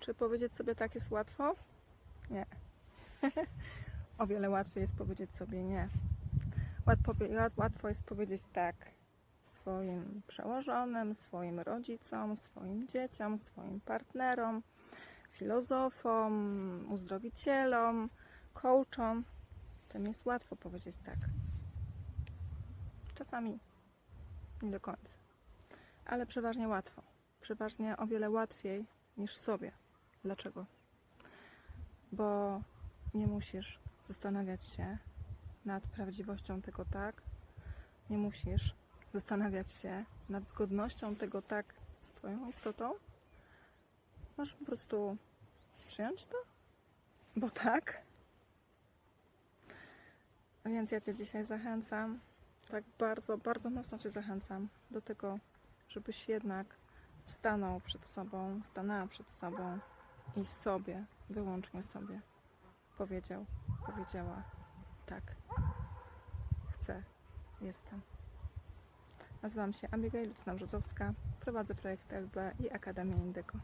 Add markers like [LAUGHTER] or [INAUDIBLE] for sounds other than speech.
Czy powiedzieć sobie tak jest łatwo? Nie. [LAUGHS] o wiele łatwiej jest powiedzieć sobie nie. Łatwo, łatwo jest powiedzieć tak swoim przełożonym, swoim rodzicom, swoim dzieciom, swoim partnerom, filozofom, uzdrowicielom, coachom. Tym jest łatwo powiedzieć tak. Czasami nie do końca, ale przeważnie łatwo. Przeważnie o wiele łatwiej niż sobie. Dlaczego? Bo nie musisz zastanawiać się nad prawdziwością tego tak, nie musisz zastanawiać się nad zgodnością tego tak z Twoją istotą. Możesz po prostu przyjąć to, bo tak. Więc ja Cię dzisiaj zachęcam, tak bardzo, bardzo mocno Cię zachęcam do tego, żebyś jednak stanął przed sobą, stanęła przed sobą i sobie, wyłącznie sobie powiedział, powiedziała tak, chcę, jestem. Nazywam się Abigail Lucna-Brzozowska, prowadzę projekt LB i Akademię Indygo.